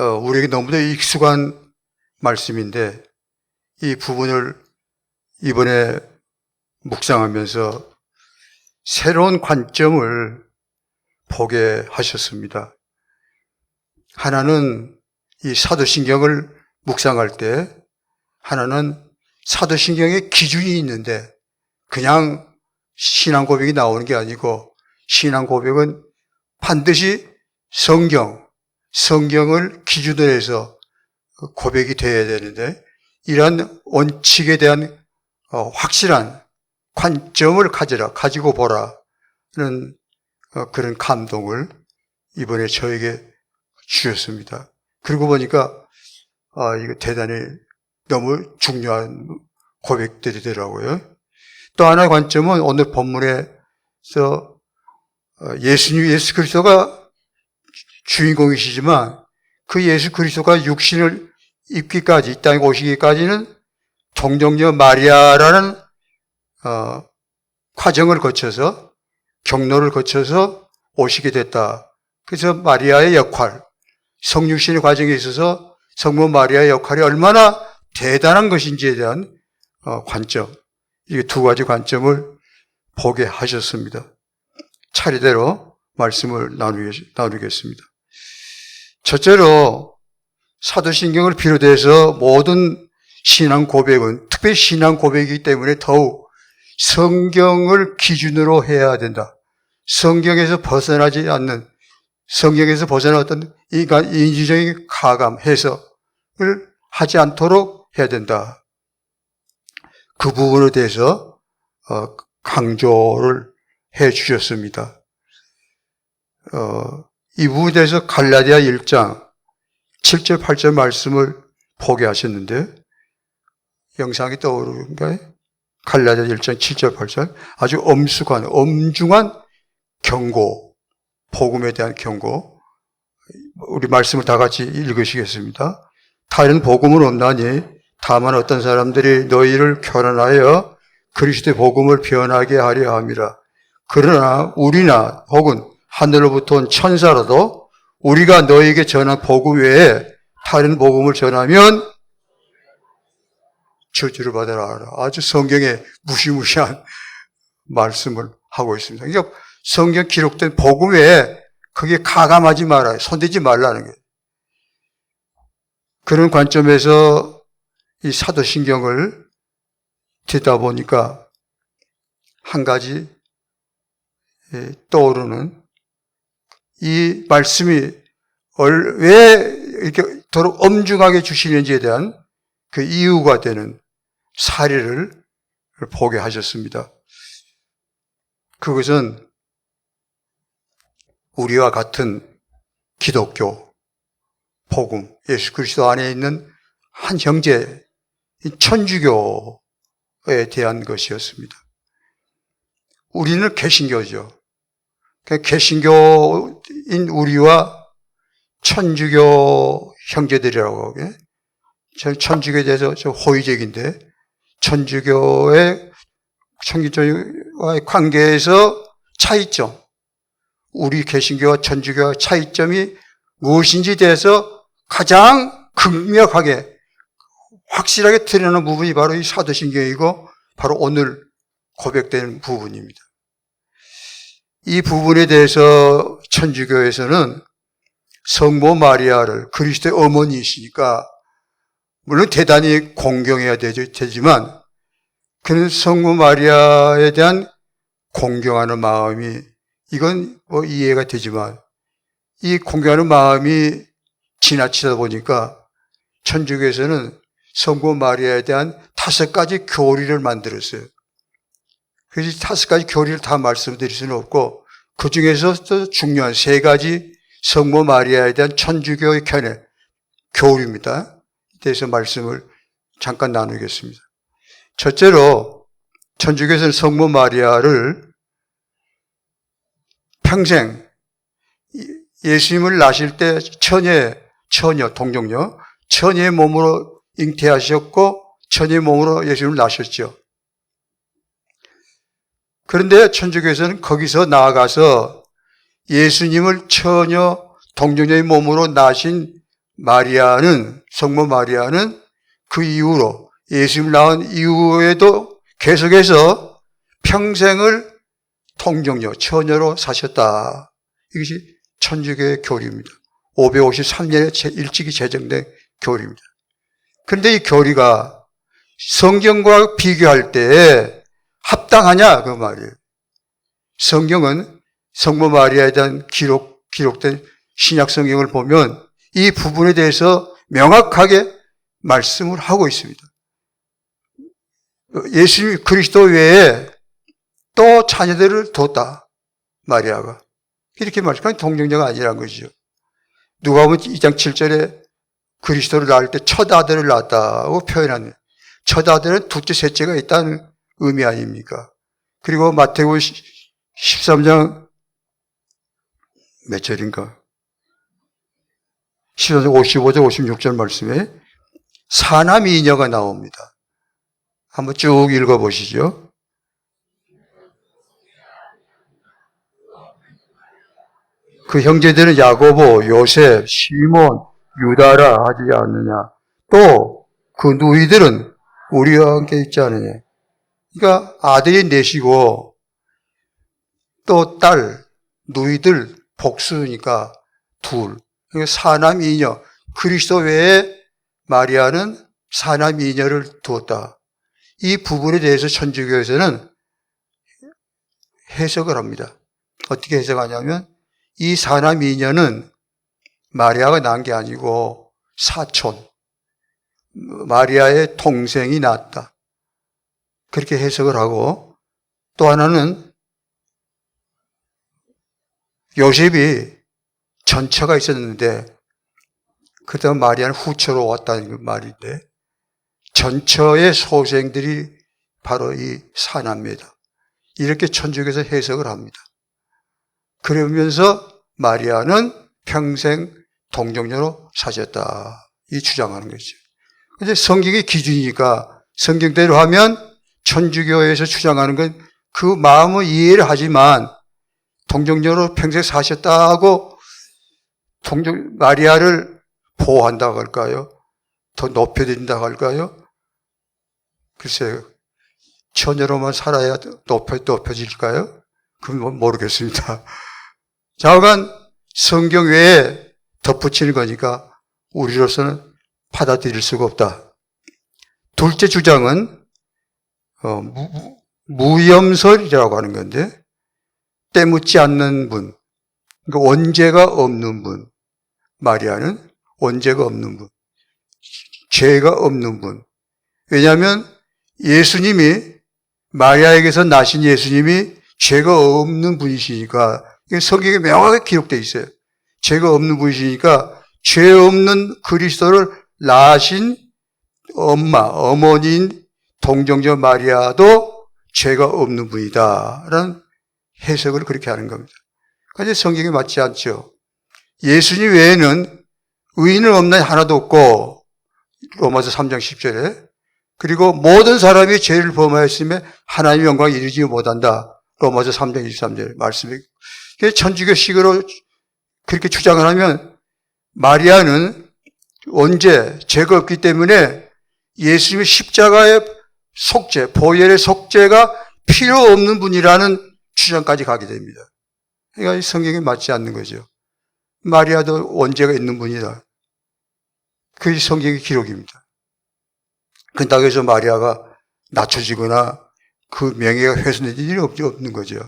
어, 우리에게 너무도 익숙한 말씀인데 이 부분을 이번에 묵상하면서 새로운 관점을 보게 하셨습니다. 하나는 이 사도신경을 묵상할 때 하나는 사도신경의 기준이 있는데 그냥 신앙 고백이 나오는 게 아니고 신앙 고백은 반드시 성경, 성경을 기준으로 해서 고백이 되어야 되는데 이러한 원칙에 대한 어, 확실한 관점을 가지라, 가지고 보라는 어, 그런 감동을 이번에 저에게 주셨습니다. 그러고 보니까 아, 이거 대단히 너무 중요한 고백들이더라고요. 또 하나의 관점은 오늘 본문에서 어, 예수님, 예수 그리스도가 주인공이시지만 그 예수 그리스도가 육신을 입기까지, 이 땅에 오시기까지는 동정녀 마리아라는 어, 과정을 거쳐서 경로를 거쳐서 오시게 됐다. 그래서 마리아의 역할, 성육신의 과정에 있어서 성모 마리아의 역할이 얼마나 대단한 것인지에 대한 어, 관점, 이 두 가지 관점을 보게 하셨습니다. 차례대로 말씀을 나누겠습니다. 첫째로 사도신경을 비롯해서 모든 신앙 고백은 특별히 신앙 고백이기 때문에 더욱 성경을 기준으로 해야 된다. 성경에서 벗어나지 않는 성경에서 벗어나왔던 인간 인지적인 가감, 해석을 하지 않도록 해야 된다. 그 부분에 대해서 어, 강조를 해 주셨습니다. 어, 이 부분에 대해서 갈라디아 1장 7절, 8절 말씀을 보게 하셨는데 영상이 떠오르는가요? 갈라디아 1장 7절, 8절 아주 엄숙한, 엄중한 경고, 복음에 대한 경고 우리 말씀을 다 같이 읽으시겠습니다. 다른 복음은 없나니 다만 어떤 사람들이 너희를 결혼하여 그리스도의 복음을 변하게 하려 함이라. 그러나 우리나 혹은 하늘로부터 온 천사라도 우리가 너에게 전한 복음 외에 다른 복음을 전하면 저주를 받아라. 아주 성경에 무시무시한 말씀을 하고 있습니다. 그러니까 성경 기록된 복음 외에 그게 가감하지 말아요. 손대지 말라는 거예요. 그런 관점에서 이 사도신경을 듣다 보니까 한 가지 예, 떠오르는 이 말씀이 왜 이렇게 도록 엄중하게 주시는지에 대한 그 이유가 되는 사례를 보게 하셨습니다. 그것은 우리와 같은 기독교, 복음, 예수 그리스도 안에 있는 한 형제, 천주교에 대한 것이었습니다. 우리는 개신교죠. 그 개신교인 우리와 천주교 형제들이라고 하게. 천주교에 대해서 좀 호의적인데, 천주교의, 천주교와의 관계에서 차이점, 우리 개신교와 천주교와 차이점이 무엇인지 대해서 가장 극명하게 확실하게 드러나는 부분이 바로 이 사도신경이고 바로 오늘 고백되는 부분입니다. 이 부분에 대해서 천주교에서는 성모 마리아를 그리스도의 어머니이시니까 물론 대단히 공경해야 되지만 그는 성모 마리아에 대한 공경하는 마음이 이건 뭐 이해가 되지만 이 공경하는 마음이 지나치다 보니까 천주교에서는 성모 마리아에 대한 다섯 가지 교리를 만들었어요. 그래서 다섯 가지 교리를 다 말씀드릴 수는 없고 그 중에서 또 중요한 세 가지 성모 마리아에 대한 천주교의 견해, 교리입니다. 대해서 말씀을 잠깐 나누겠습니다. 첫째로 천주교에서는 성모 마리아를 평생 예수님을 낳으실 때 처녀, 처녀, 동정녀, 처녀의 몸으로 잉태하셨고 처녀의 몸으로 예수님을 낳으셨죠. 그런데 천주교에서는 거기서 나아가서 예수님을 처녀, 동정녀의 몸으로 낳으신 마리아는 성모 마리아는 그 이후로 예수님 낳은 이후에도 계속해서 평생을 통정녀, 처녀로 사셨다. 이것이 천주교의 교리입니다. 553년에 일찍이 제정된 교리입니다. 그런데 이 교리가 성경과 비교할 때 합당하냐 그 말이에요. 성경은 성모 마리아에 대한 기록 기록된 신약 성경을 보면 이 부분에 대해서 명확하게 말씀을 하고 있습니다. 예수님 그리스도 외에 또 자녀들을 뒀다. 마리아가. 이렇게 말하니까 동정녀가 아니란 거죠. 누가 보면 2장 7절에 그리스도를 낳을 때 첫 아들을 낳았다고 표현하는 첫 아들은 둘째, 셋째가 있다는 의미 아닙니까? 그리고 마태복음 13장 몇 절인가? 13장 55절, 56절 말씀에 사남이녀가 나옵니다. 한번 쭉 읽어보시죠. 그 형제들은 야고보, 요셉, 시몬, 유다라 하지 않느냐. 또 그 누이들은 우리와 함께 있지 않느냐. 그러니까 아들이 넷이고 또 딸, 누이들 복수니까 둘. 사남 이녀. 그리스도 외에 마리아는 사남 이녀를 두었다. 이 부분에 대해서 천주교에서는 해석을 합니다. 어떻게 해석하냐면 이 사남 이녀는 마리아가 낳은 게 아니고 사촌, 마리아의 동생이 낳았다. 그렇게 해석을 하고 또 하나는 요셉이 전처가 있었는데 그다음 마리아는 후처로 왔다는 그 말인데 전처의 소생들이 바로 이 사남입니다. 이렇게 천주교에서 해석을 합니다. 그러면서 마리아는 평생 동정녀로 사셨다. 이 주장하는 거죠. 근데 성경의 기준이니까 성경대로 하면 천주교에서 주장하는 건 그 마음을 이해를 하지만 동정녀로 평생 사셨다고 동정 마리아를 보호한다고 할까요? 더 높여드린다고 할까요? 글쎄요. 처녀로만 살아야 높여, 높여질까요? 그건 모르겠습니다. 자오간 성경 외에 덧붙이는 거니까 우리로서는 받아들일 수가 없다. 둘째 주장은 어, 무, 무염설이라고 하는 건데 때묻지 않는 분, 그러니까 원죄가 없는 분, 마리아는 원죄가 없는 분, 죄가 없는 분. 왜냐하면 예수님이 마리아에게서 나신 예수님이 죄가 없는 분이시니까 성경에 명확하게 기록되어 있어요. 죄가 없는 분이시니까 죄 없는 그리스도를 낳으신 엄마, 어머니인 동정녀 마리아도 죄가 없는 분이다. 라는 해석을 그렇게 하는 겁니다. 그런데 성경에 맞지 않죠. 예수님 외에는 의인은 없나 하나도 없고, 로마서 3장 10절에, 그리고 모든 사람이 죄를 범하였으며 하나님의 영광을 이루지 못한다. 로마서 3장 23절 말씀이. 천주교식으로 그렇게 주장을 하면 마리아는 언제 죄가 없기 때문에 예수님의 십자가의 속죄, 보혈의 속죄가 필요 없는 분이라는 주장까지 가게 됩니다. 그러니까 성경에 맞지 않는 거죠. 마리아도 원죄가 있는 분이다. 그게 성경의 기록입니다. 그렇다고 해서 마리아가 낮춰지거나 그 명예가 훼손될 일이 없는 거죠.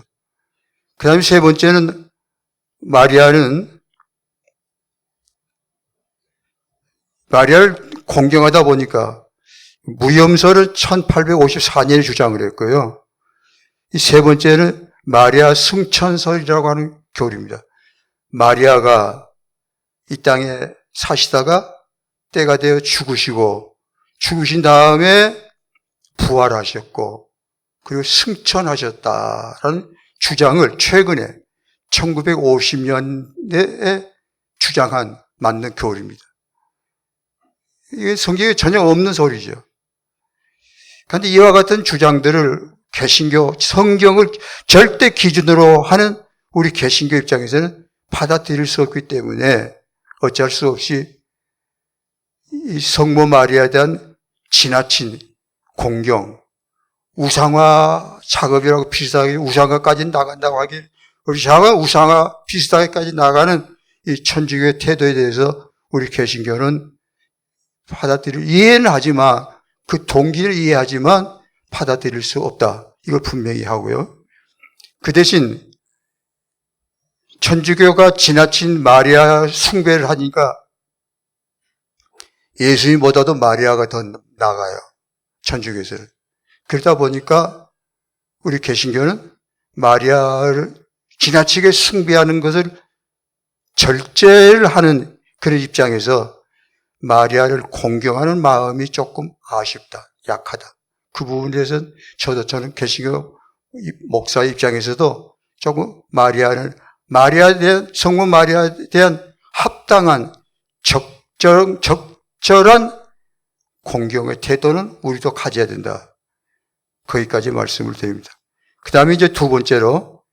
그 다음에 세 번째는 마리아는 마리아를 공경하다 보니까 무염설을 1854년에 주장을 했고요. 이 세 번째는 마리아 승천설이라고 하는 교리입니다. 마리아가 이 땅에 사시다가 때가 되어 죽으시고 죽으신 다음에 부활하셨고 그리고 승천하셨다라는 주장을 최근에 1950년대에 주장한 맞는 교리입니다. 이게 성경에 전혀 없는 소리죠. 그런데 이와 같은 주장들을 개신교, 성경을 절대 기준으로 하는 우리 개신교 입장에서는 받아들일 수 없기 때문에 어쩔 수 없이 이 성모 마리아에 대한 지나친 공경, 우상화 작업이라고 비슷하게 우상화까지 나간다고 하기 우상화, 우상화 비슷하게까지 나가는 이 천주교의 태도에 대해서 우리 개신교는 받아들일, 이해는 하지만 그 동기를 이해하지만 받아들일 수 없다. 이걸 분명히 하고요. 그 대신 천주교가 지나친 마리아 숭배를 하니까 예수님보다도 마리아가 더 나가요. 천주교에서는. 그러다 보니까 우리 개신교는 마리아를 지나치게 숭배하는 것을 절제를 하는 그런 입장에서 마리아를 공경하는 마음이 조금 아쉽다, 약하다. 그 부분에 대해서는 저도 저는 개신교 목사 입장에서도 조금 마리아를 마리아에 대한 성모 마리아에 대한 합당한 적절 적절한 공경의 태도는 우리도 가져야 된다. 거기까지 말씀을 드립니다. 그 다음에 이제 두 번째로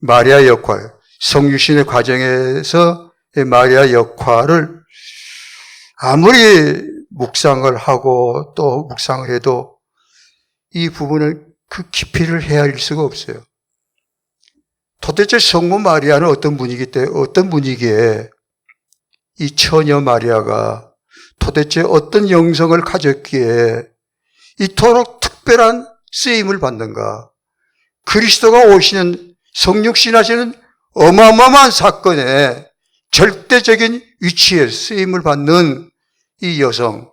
마리아 역할, 성유신의 과정에서 마리아 역할을 아무리 묵상을 하고 또 묵상을 해도 이 부분을 그 깊이를 헤아릴 수가 없어요. 도대체 성모 마리아는 어떤 분위기 때, 어떤 분위기에 이 처녀 마리아가 도대체 어떤 영성을 가졌기에 이토록 특별한 쓰임을 받는가? 그리스도가 오시는 성육신하시는 어마어마한 사건에 절대적인 위치에 쓰임을 받는 이 여성,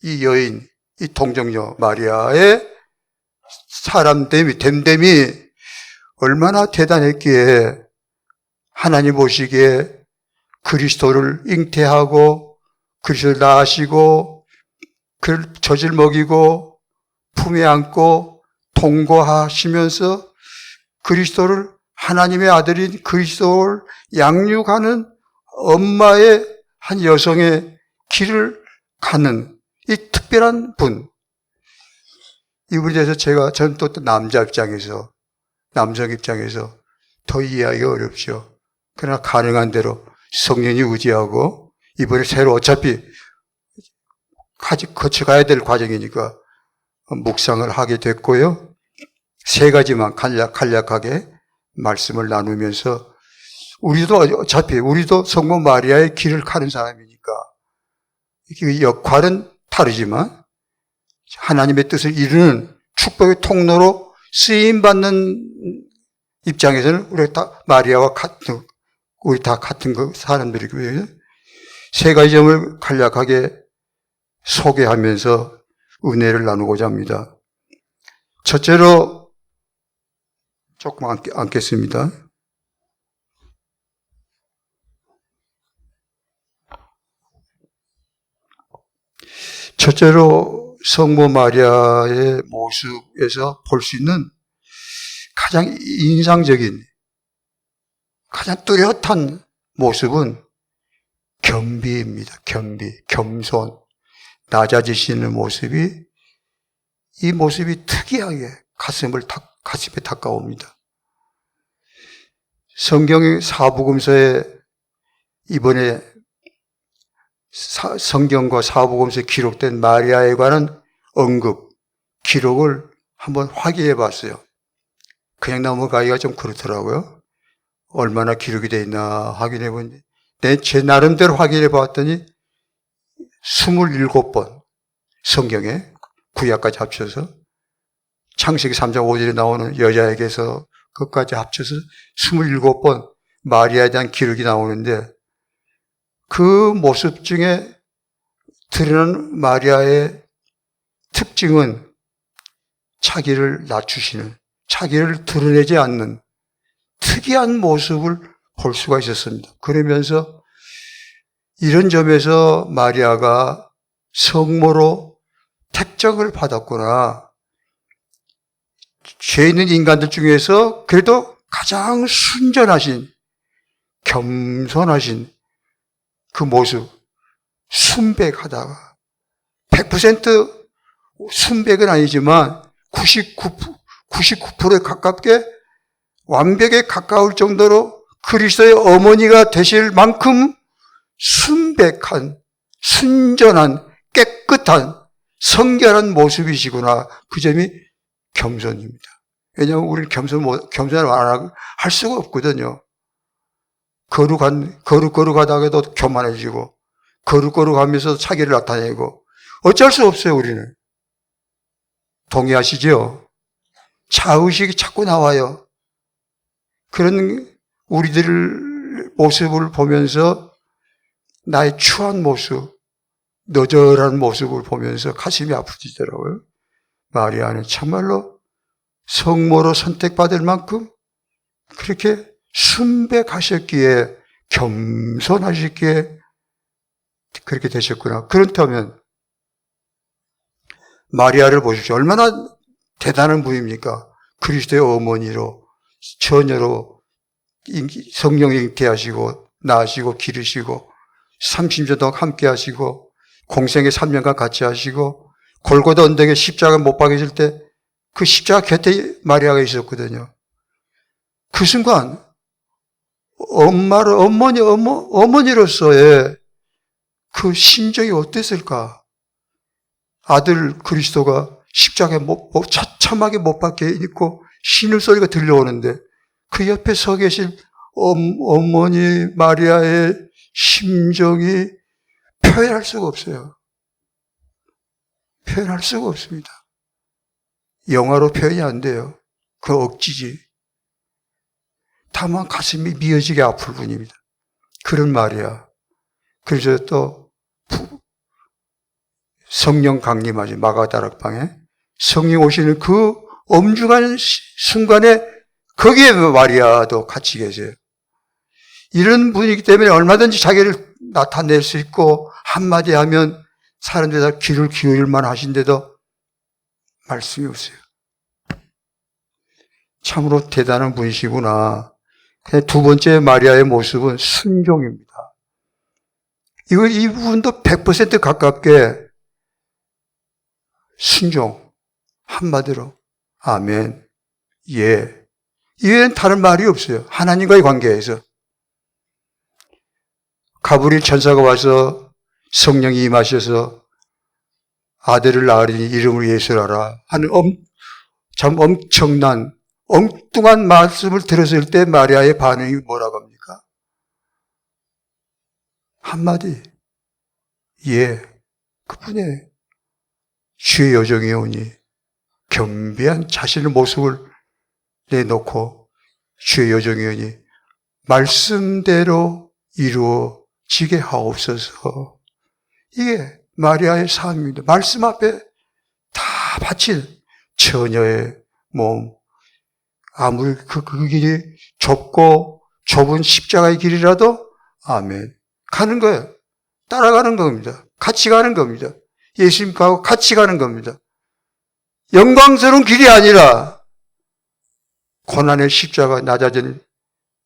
이 여인, 이 동정녀 마리아의 사람됨이, 됨됨이 얼마나 대단했기에 하나님 보시기에 그리스도를 잉태하고 그리스도를 낳으시고 그를 젖을 먹이고 품에 안고 동거하시면서 그리스도를 하나님의 아들인 그리스도를 양육하는 엄마의 한 여성의 길을 가는 이 특별한 분. 이분에 대해서 제가 전또 남자 입장에서 남성 입장에서 더 이해하기가 어렵죠. 그러나 가능한 대로 성령이 의지하고 이번에 새로 어차피 거쳐가야 될 과정이니까 묵상을 하게 됐고요. 세 가지만 간략, 간략하게 말씀을 나누면서 우리도 어차피 우리도 성모 마리아의 길을 가는 사람이니까 그 역할은 다르지만 하나님의 뜻을 이루는 축복의 통로로 쓰임 받는 입장에서는 우리 다 마리아와 같은 우리 다 같은 그 사람들이고요. 세 가지 점을 간략하게 소개하면서 은혜를 나누고자 합니다. 첫째로 조금 앉겠습니다. 첫째로 성모 마리아의 모습에서 볼 수 있는 가장 인상적인, 가장 뚜렷한 모습은 겸비입니다. 겸비, 겸손, 낮아지시는 모습이 이 모습이 특이하게 가슴을 탁, 가슴에 닦아옵니다. 성경의 사복음서에 이번에 사, 성경과 사복음서에 기록된 마리아에 관한 언급, 기록을 한번 확인해 봤어요. 그냥 넘어가기가 좀 그렇더라고요. 얼마나 기록이 되어 있나 확인해 보니, 내, 제 나름대로 확인해 봤더니, 27번 성경에 구약까지 합쳐서 창세기 3장 5절에 나오는 여자에게서 그것까지 합쳐서 27번 마리아에 대한 기록이 나오는데 그 모습 중에 드러난 마리아의 특징은 자기를 낮추시는, 자기를 드러내지 않는 특이한 모습을 볼 수가 있었습니다. 그러면서 이런 점에서 마리아가 성모로 택정을 받았구나. 죄 있는 인간들 중에서 그래도 가장 순전하신, 겸손하신 그 모습, 순백하다가 100% 순백은 아니지만 99, 99%에 가깝게 완벽에 가까울 정도로 그리스도의 어머니가 되실 만큼 순백한, 순전한, 깨끗한 성결한 모습이시구나. 그 점이 겸손입니다. 왜냐하면 우리는 겸손, 못- 겸손을 안 할 수가 없거든요. 거룩한, 거룩, 거룩하다가도 교만해지고, 거룩, 거룩하면서 차기를 나타내고, 어쩔 수 없어요, 우리는. 동의하시죠? 자의식이 자꾸 나와요. 그런 우리들 모습을 보면서 나의 추한 모습, 너절한 모습을 보면서 가슴이 아프지더라고요. 마리아는 참말로 성모로 선택받을 만큼 그렇게 순백하셨기에 겸손하셨기에 그렇게 되셨구나. 그렇다면 마리아를 보십시오. 얼마나 대단한 분입니까? 그리스도의 어머니로 처녀로 잉- 성령 잉태하시고 낳으시고 기르시고 30년 동안 함께 하시고 공생의 3년간 같이 하시고 골고다 언덕에 십자가 못 박으실 때그 십자가 곁에 마리아가 있었거든요. 그 순간 엄마를 어머니 어머, 어머니로서의 그 심정이 어땠을까? 아들 그리스도가 십자가에 못, 못- 처참하게 못 박혀 있고 신을 소리가 들려오는데 그 옆에 서 계신 엄, 어머니 마리아의 심정이 표현할 수가 없어요. 표현할 수가 없습니다. 영화로 표현이 안 돼요. 그 억지지. 다만 가슴이 미어지게 아플 뿐입니다. 그런 말이야. 그래서 또 부- 성령 강림하지 마가다락방에 성령 오시는 그 엄중한 시- 순간에 거기에 마리아도 같이 계세요. 이런 분이기 때문에 얼마든지 자기를 나타낼 수 있고 한마디 하면 사람들이 다 귀를 기울일만 하신데도 말씀이 없어요. 참으로 대단한 분이시구나. 그냥 두 번째 마리아의 모습은 순종입니다. 이거 이 부분도 100% 가깝게 순종 한마디로 아멘 예 이외엔 다른 말이 없어요. 하나님과의 관계에서 가브리엘 천사가 와서 성령이 임하셔서 아들을 낳으리니 이름을 예수라라 하는 엄, 참 엄청난 엉뚱한 말씀을 들었을 때 마리아의 반응이 뭐라고 합니까? 한마디 예 그뿐이에요. 주의 여정이 오니 겸비한 자신의 모습을 내놓고 주의 여정이 오니 말씀대로 이루어지게 하옵소서. 이게 마리아의 삶입니다. 말씀 앞에 다 바친 처녀의 몸. 아무리 그, 그 길이 좁고 좁은 십자가의 길이라도 아멘. 가는 거예요. 따라가는 겁니다. 같이 가는 겁니다. 예수님과 같이 가는 겁니다. 영광스러운 길이 아니라 고난의 십자가 낮아지는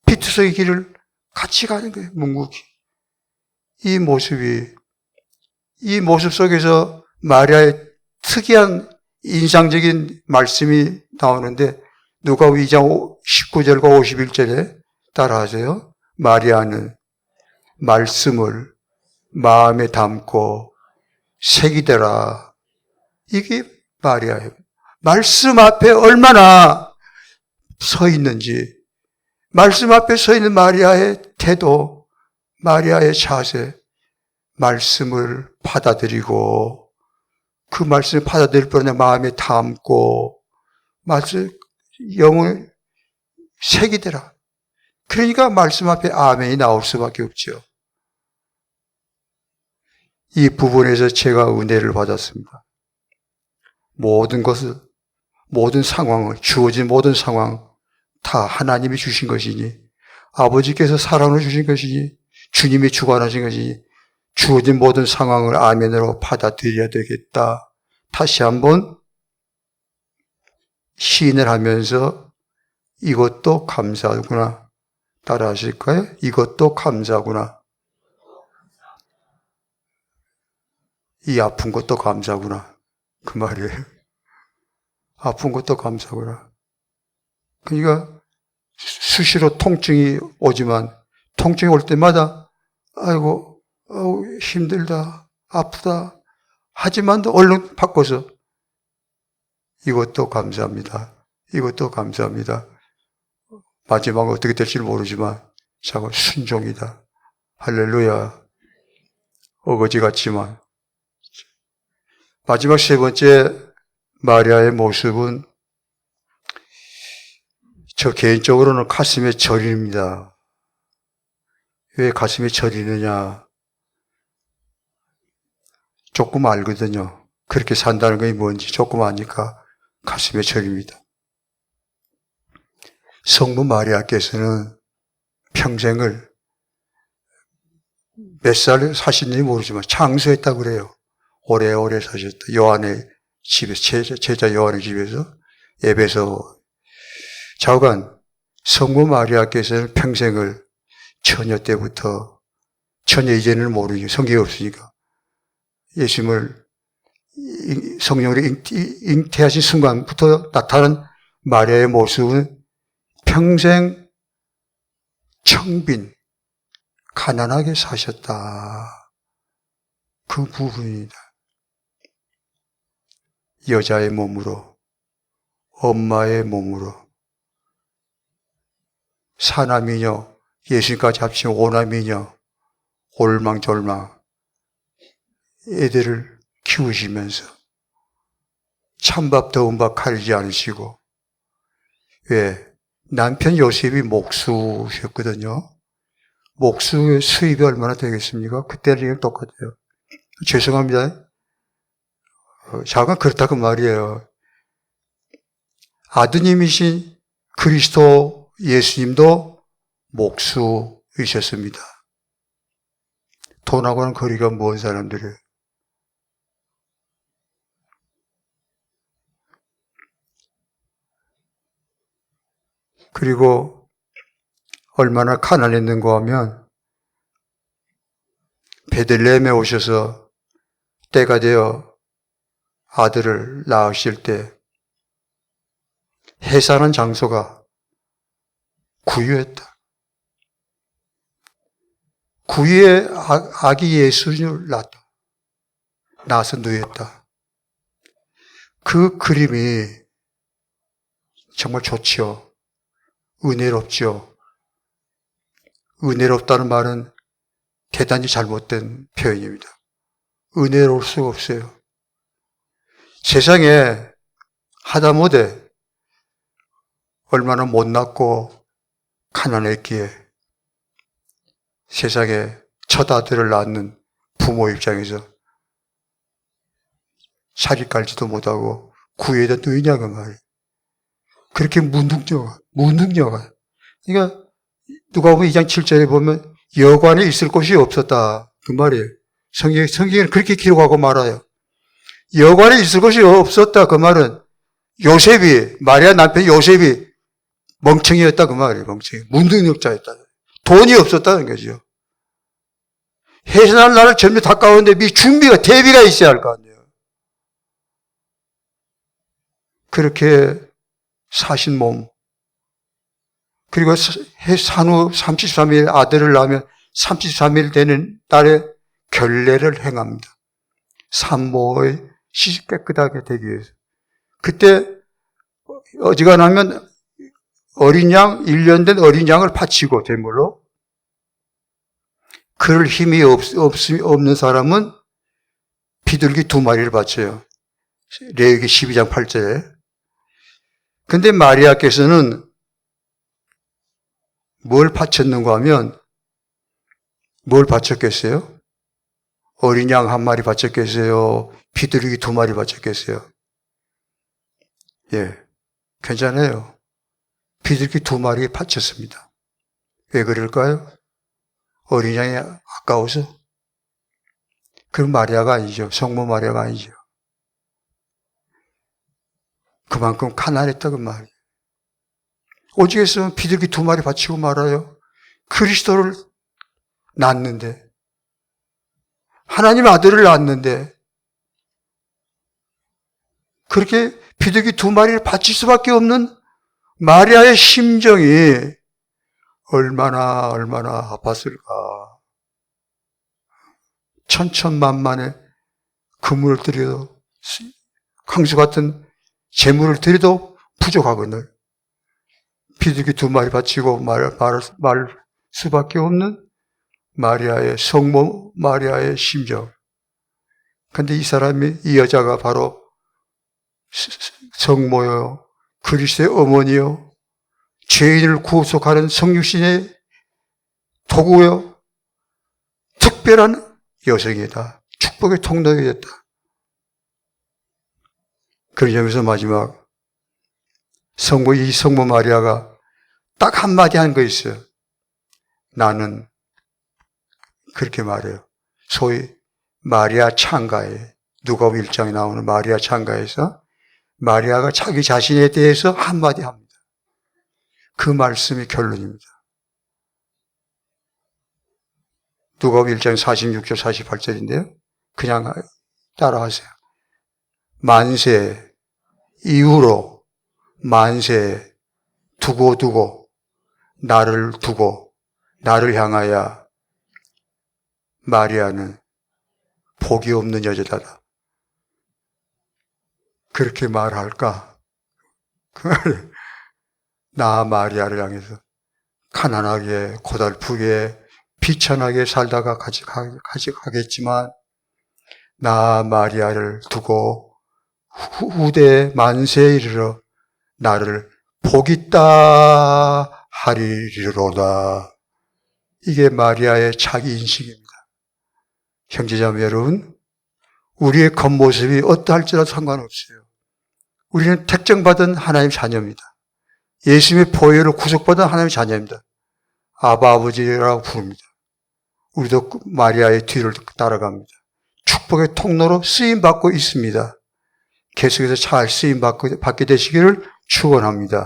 피투성의 길을 같이 가는 거예요. 묵묵히. 이 모습이 이 모습 속에서 마리아의 특이한 인상적인 말씀이 나오는데 누가 2장 19절과 51절에 따라하세요. 마리아는 말씀을 마음에 담고 새기더라. 이게 마리아예요. 말씀 앞에 얼마나 서 있는지, 말씀 앞에 서 있는 마리아의 태도, 마리아의 자세, 말씀을 받아들이고, 그 말씀을 받아들일 뿐 아니라 마음에 담고, 말씀, 영을 새기더라. 그러니까 말씀 앞에 아멘이 나올 수밖에 없죠. 이 부분에서 제가 은혜를 받았습니다. 모든 것을, 모든 상황을, 주어진 모든 상황, 다 하나님이 주신 것이니, 아버지께서 사랑을 주신 것이니, 주님이 주관하신 것이니, 주어진 모든 상황을 아멘으로 받아들여야 되겠다. 다시 한번 시인을 하면서 이것도 감사하구나. 따라 하실까요? 이것도 감사구나. 이 아픈 것도 감사구나. 그 말이에요. 아픈 것도 감사구나. 그러니까 수시로 통증이 오지만 통증이 올 때마다 아이고 아우, 힘들다 아프다 하지만도 얼른 바꿔서 이것도 감사합니다. 이것도 감사합니다. 마지막 어떻게 될지 모르지만 자꾸 순종이다. 할렐루야. 어거지 같지만. 마지막 세 번째 마리아의 모습은 저 개인적으로는 가슴에 저립니다. 왜 가슴에 저리느냐? 조금 알거든요. 그렇게 산다는 것이 뭔지 조금 아니까 가슴에 저립니다. 성부 마리아께서는 평생을 몇살 사셨는지 모르지만 장수했다고 그래요. 오래오래 사셨다. 요한의 집에서, 제자, 요한의 집에서 예배서 좌우간 성부 마리아께서는 평생을 처녀 때부터 처녀 이제는 모르죠. 성경이 없으니까. 예수님을 성령으로 잉태하신 순간부터 나타난 마리아의 모습은 평생 청빈, 가난하게 사셨다. 그 부분이다. 여자의 몸으로, 엄마의 몸으로, 사남이녀, 예수님까지 합치면 오남이녀, 올망졸망, 애들을 키우시면서 찬밥 더운 밥 가리지 않으시고, 왜? 남편 요셉이 목수셨거든요. 목수의 수입이 얼마나 되겠습니까? 그때랑 똑같아요. 죄송합니다. 어, 잠깐 그렇다고 말이에요. 아드님이신 그리스도 예수님도 목수이셨습니다. 돈하고는 거리가 먼 사람들이에요. 그리고 얼마나 가난했는가 하면 베들레헴에 오셔서 때가 되어 아들을 낳으실 때 해산한 장소가 구유했다. 구유의 아, 아기 예수를 낳았다. 낳아서 누였다. 그 그림이 정말 좋지요. 은혜롭죠. 은혜롭다는 말은 대단히 잘못된 표현입니다. 은혜로울 수가 없어요. 세상에 하다못해 얼마나 못났고 가난했기에 세상에 첫 아들을 낳는 부모 입장에서 자리 깔지도 못하고 구해다 누이냐고 말이에요. 그렇게 무능력, 무능력. 그러니까 누가 보면 2장 7절에 보면 여관에 있을 곳이 없었다. 그 말이에요. 성경, 성경에는 그렇게 기록하고 말아요. 여관에 있을 곳이 없었다. 그 말은 요셉이, 마리아 남편 요셉이 멍청이였다. 그 말이에요. 멍청이. 무능력자였다. 돈이 없었다는 거죠. 해산할 날을 전부 가까운데 미 준비가, 대비가 있어야 할 거 아니에요. 그렇게 사신 몸. 그리고 산후 33일 아들을 낳으면 33일 되는 날에 결례를 행합니다. 산모의 시식 깨끗하게 되기 위해서. 그때 어지간하면 어린 양, 1년 된 어린 양을 바치고 제물로 그럴 힘이 없, 없, 없는 사람은 비둘기 두 마리를 바쳐요. 레위기 12장 8절에. 근데 마리아께서는 뭘 바쳤는가 하면 뭘 바쳤겠어요? 어린 양 한 마리 바쳤겠어요? 비둘기 두 마리 바쳤겠어요? 예, 괜찮아요. 비둘기 두 마리 바쳤습니다. 왜 그럴까요? 어린 양이 아까워서? 그럼 마리아가 아니죠. 성모 마리아가 아니죠. 그만큼 가난했다고 말이에요. 오직했으면 비둘기 두 마리 바치고 말아요. 그리스도를 낳았는데, 하나님 아들을 낳았는데, 그렇게 비둘기 두 마리를 바칠 수밖에 없는 마리아의 심정이 얼마나, 얼마나 아팠을까. 천천만만의 금을 드려도 강수 같은 재물을 드려도 부족하거늘 비둘기 두 마리 바치고 말, 말, 말 수밖에 없는 마리아의 성모 마리아의 심정. 근데 이 사람이 이 여자가 바로 성모요 그리스도의 어머니요 죄인을 구속하는 성육신의 도구요 특별한 여성이다. 축복의 통로가 됐다. 그러면서 마지막 성모 이 성모 마리아가 딱 한마디 한 거 있어요. 나는 그렇게 말해요. 소위 마리아 창가에 누가 1장에 나오는 마리아 창가에서 마리아가 자기 자신에 대해서 한마디 합니다. 그 말씀이 결론입니다. 누가 1장 46절 48절인데요. 그냥 따라하세요. 만세 이후로 만세 두고 두고 나를 두고 나를 향하여 마리아는 복이 없는 여자다. 그렇게 말할까? 나 마리아를 향해서 가난하게 고달프게 비천하게 살다가 같이 가겠지만 나 마리아를 두고 후대 만세에 이르러 나를 복 있다 하리로다. 이게 마리아의 자기 인식입니다. 형제자매 여러분, 우리의 겉모습이 어떠할지라도 상관없어요. 우리는 택정받은 하나님 자녀입니다. 예수님의 보혈로 구속받은 하나님의 자녀입니다. 아바 아버지라고 부릅니다. 우리도 마리아의 뒤를 따라갑니다. 축복의 통로로 쓰임 받고 있습니다. 계속해서 잘 쓰임 받게 되시기를 축원합니다.